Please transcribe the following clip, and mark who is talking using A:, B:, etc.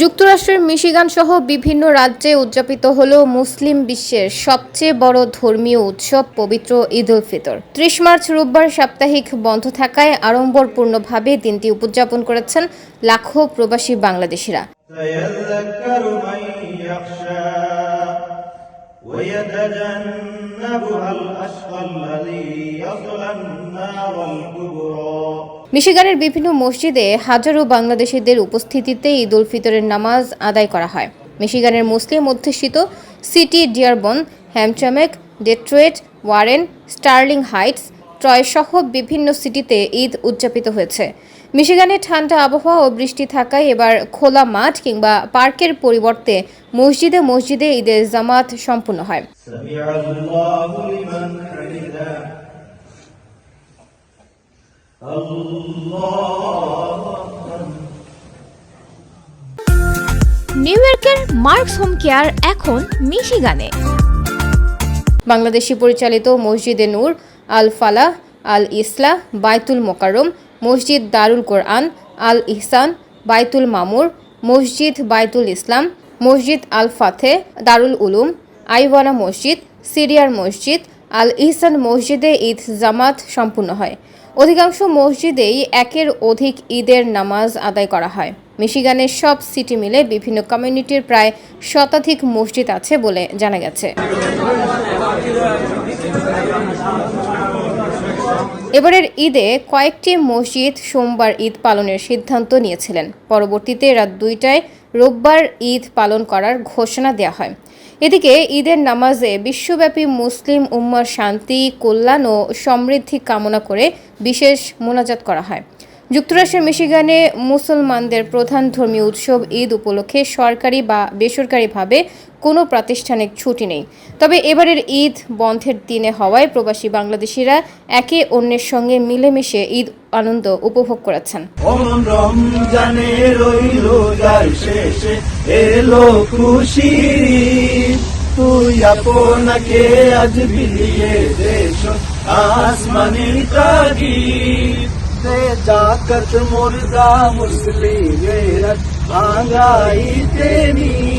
A: যুক্তরাষ্ট্রের মিশিগান সহ বিভিন্ন রাজ্যে উদযাপিত হল মুসলিম বিশ্বের সবচেয়ে বড় ধর্মীয় উৎসব পবিত্র ঈদ উল ফিতর ত্রিশ মার্চ রোববার সাপ্তাহিক বন্ধ থাকায় আড়ম্বরপূর্ণভাবে দিনটি উদযাপন করেছেন লাখো প্রবাসী বাংলাদেশিরা
B: سيذكر من يخشى ويتجنبها الأشقى الذي يصلى النار الكبرى
A: মিশিগানের বিভিন্ন মসজিদে হাজারো বাংলাদেশিদের উপস্থিতিতে ঈদ উল ফিতরের নামাজ আদায় করা হয়। মিশিগানের মুসলিম অধ্যুষিত city Dearborn, Hamtramck, Detroit, Warren, Sterling Heights, Troy সহ বিভিন্ন সিটিতে ঈদ উদযাপিত হয়েছে। মিশিগানে ঠান্ডা আবহাওয়া ও বৃষ্টি থাকায় এবার খোলা মাঠ কিংবা পার্কের পরিবর্তে মসজিদে মসজিদে ঈদের জামাত সম্পূর্ণ হয়।
C: নিউ ইয়র্কের মার্কস হোম কেয়ার এখন মিশিগানে
A: বাংলাদেশি পরিচালিত মসজিদে নূর আল ফালাহ আল ইসলা বাইতুল মোকারম মসজিদ দারুল কোরআন আল ইহসান বাইতুল মামুর, মসজিদ বাইতুল ইসলাম, মসজিদ আল ফাতে দারুল উলুম, আইওয়ানা মসজিদ, সিরিয়ার মসজিদ আল ইহসান মসজিদে ঈদ জামাত সম্পূর্ণ হয়। অধিকাংশ মসজিদেই একের অধিক ঈদের নামাজ আদায় করা হয়। মিশিগানের সব সিটি মিলে বিভিন্ন কমিউনিটির প্রায় শতাধিক মসজিদ আছে বলে জানা গেছে। এবারের ঈদে কয়েকটি মসজিদ সোমবার ঈদ পালনের সিদ্ধান্ত নিয়েছিলেন। পরবর্তীতে রাত দুইটায় রোববার ঈদ পালন করার ঘোষণা দেওয়া হয়। এদিকে ঈদের নামাজে বিশ্বব্যাপী মুসলিম উম্মার শান্তি, কল্যাণ ও সমৃদ্ধি কামনা করে বিশেষ মোনাজাত করা হয়। যুক্তরাষ্ট্রের মিশিগানে মুসলমানদের প্রধান ধর্মীয় উৎসব ঈদ উপলক্ষে সরকারি বা বেসরকারিভাবে কোনো প্রাতিষ্ঠানিক ছুটি নেই। তবে এবারের ঈদ বন্ধের দিনে হওয়ায় প্রবাসী বাংলাদেশিরা একে অন্যের সঙ্গে মিলেমিশে ঈদ আনন্দ উপভোগ করেছেন।
B: जाकर मुर्दा मुस्लिम मेरठ भांगाई तेरी